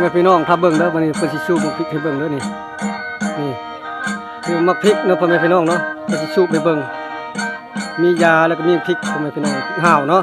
แม่พี่น้องทับเบิ่งเด้อวันนี้เพิ่นสิชูมักพริกให้เบิ่งเด้อนี่นี่คือมักพริกเนาะพ่อแม่พี่น้องเนาะเพิ่นสิชูไปเบิ่งมียาแล้วก็มีพริกพ่อแม่พี่น้องห่าวเนาะ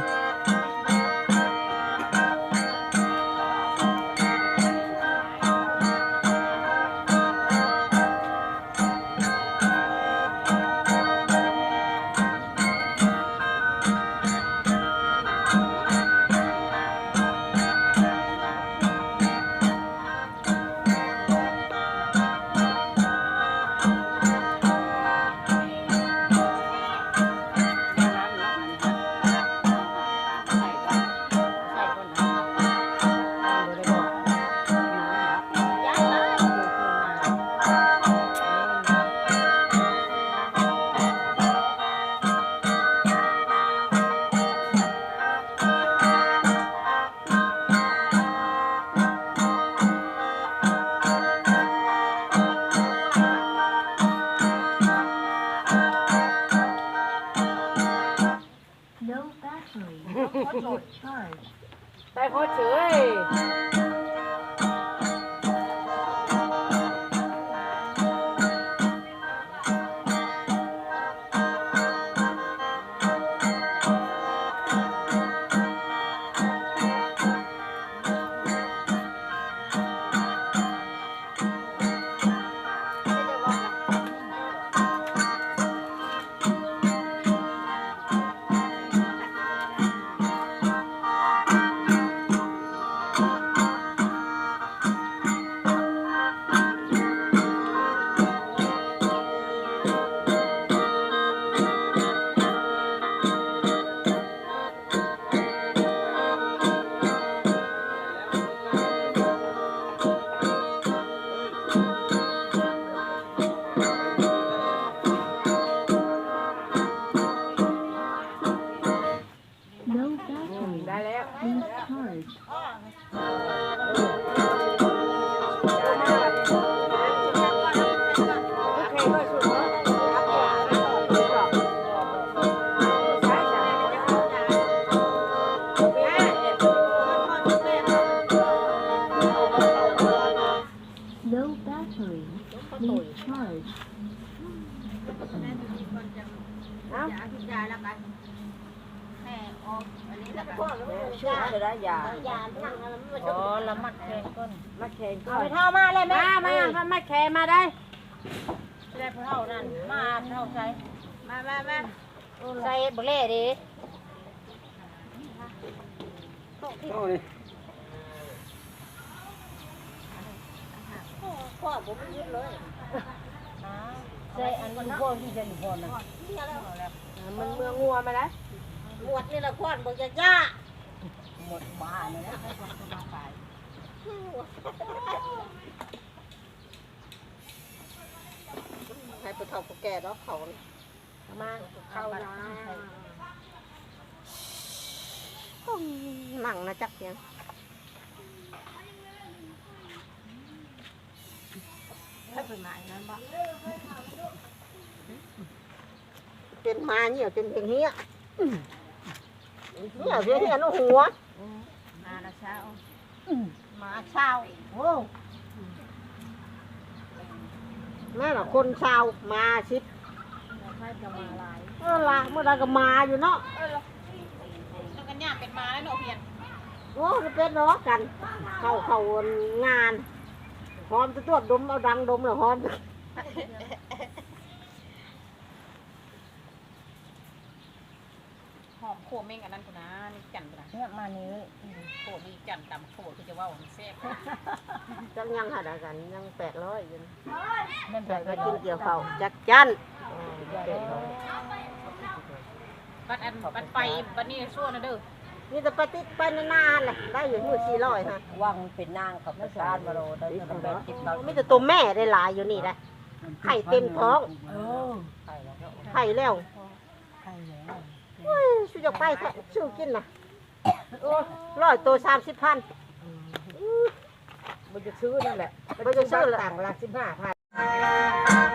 ไปพอเฉย ช่วยจะได้ยาอ๋อละมัดแขนก้นมัดแขนก้นเอาไปเท่ามาเลยแม่มามาทำมัดแขนมาได้ได้เท่านั้นมาเท่าใส่มามามาใส่บ่เล่ดิเอานี่ใส่อันนี้พ่อที่จะอยู่พ่อนะมันเมืองงัวมาแล้ว หมดนี่ละพ่อนบ่จะย่าหมดบ้านเลยนะให้ผู้เฒ่าผู้แก่เนาะเขามาเข้านะหนังนะจักยังถ้เป็นไม้นั้นบ่เป็นมาเหี่ยวจนเป็น เหี้ยเหี่ยวเหี่ยวน้หัว มาละเช้ามาเช้าโอ้แม่น่ะคนชาวมาชิดใครจะมาหลายเออละเมื่อไรก็มาอยู่เนาะแล้วกันย่าเป็นมาแล้วเนาะเพียนโอ้จะเป็นเนาะกัน เข้าเข้างานหอมจะตรวจดมเอาดังดมเหรอหอม หอม โคเม่งอันนั้นกูนะนี่จันกูนะเนี่ยมานี้โคดีจันตำโคคือจะว่ามันแซ่บจังยังหาดากันยังแปดร้อยอยู่นั่นแต่แบบก็กินเกี่ยวเขาวจักจันบัดอันบัดไปบัดนี้ชั่วนะเด้อนี่จะไปติดไปนานๆเลยได้อยู่มือสี่ร้อยฮะวังเป็นนางกับประชาติมาโลได้ทำแบบติดเรามีแต่ตัวแม่ได้หลายอยู่นี่แหละไข่เต็มท้องเออใช่แล้วไข่แล้วใช่แล้ว เฮ้ยชื่อจะไปแท้ชื่อกินนะโอ้ร้อยตัวสามสิบพัน มันจะซื้อนั่นแหละมันจะซื้อละต่างละสิบห้าพัน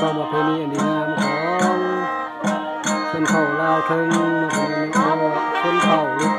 ความามประเพณีอันดีงามของชนเผ่าลาวเทิงนะครับนี่คืองชนเผ่าลุก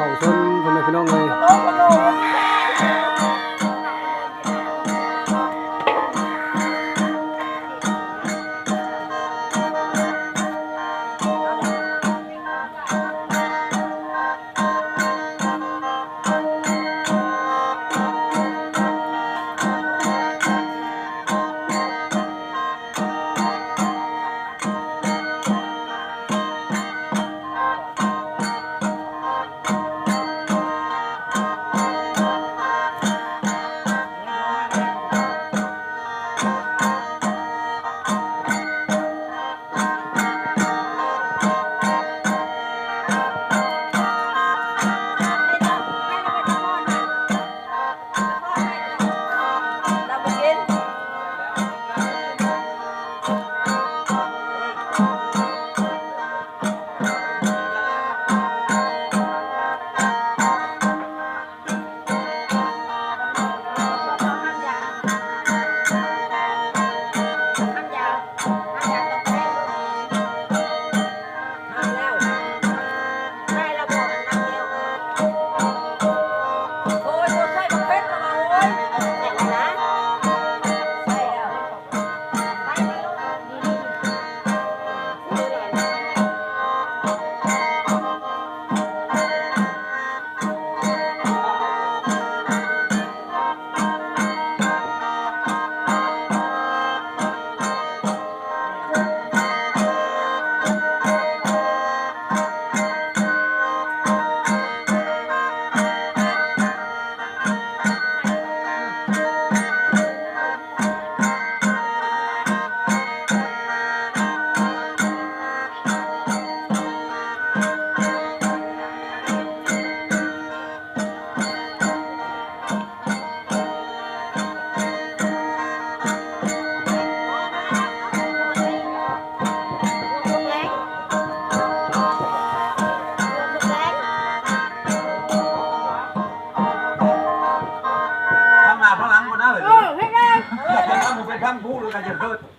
ถ้ามึงเป็น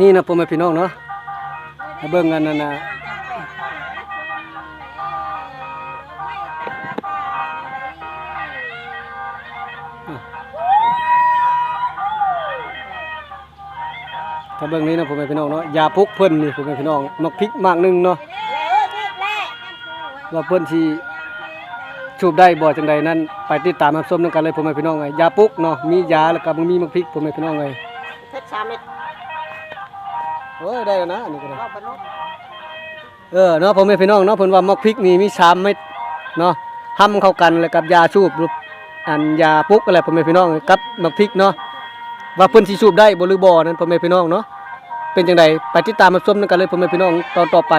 นี่นะพ่อแม่พี่น้องเนาะเบิ่งกันนั่นน่ะถ้าเบิ่งนี้นะพ่อแม่พี่น้องเนาะยาพุกเพิ่นนี่พ่อแม่พี่น้องนกพริกมากนึงเนาะว่าเพิ่นสิสูบได้บ่จังใดนั้นไปติดตามรับชมนำกันเลยพ่อแม่พี่น้องเอ้ยาพุกเนาะมียาแล้วก็มีมักพริกพ่อแม่พี่น้องเอ้ยเพชรสามเม็ด โอ้ยได้แล้วนะอันนี้ก็ได้เข้าปลูกเออเนาะพ่อแม่พี่น้องเนาะเพิ่นว่ามักพริกนี่มี3เม็ดเนาะห้ำเข้ากันแล้วกับยาสูบอันยาปุ๊กอะไรพ่อแม่พี่น้องกับมักพริกเนาะว่าเพิ่นสิสูบได้บ่หรือบ่นั้นพ่อแม่พี่น้องเนาะเป็นจังไดไปติดตามมาชมนำกันเลยพ่อแม่พี่น้องตอนต่อไป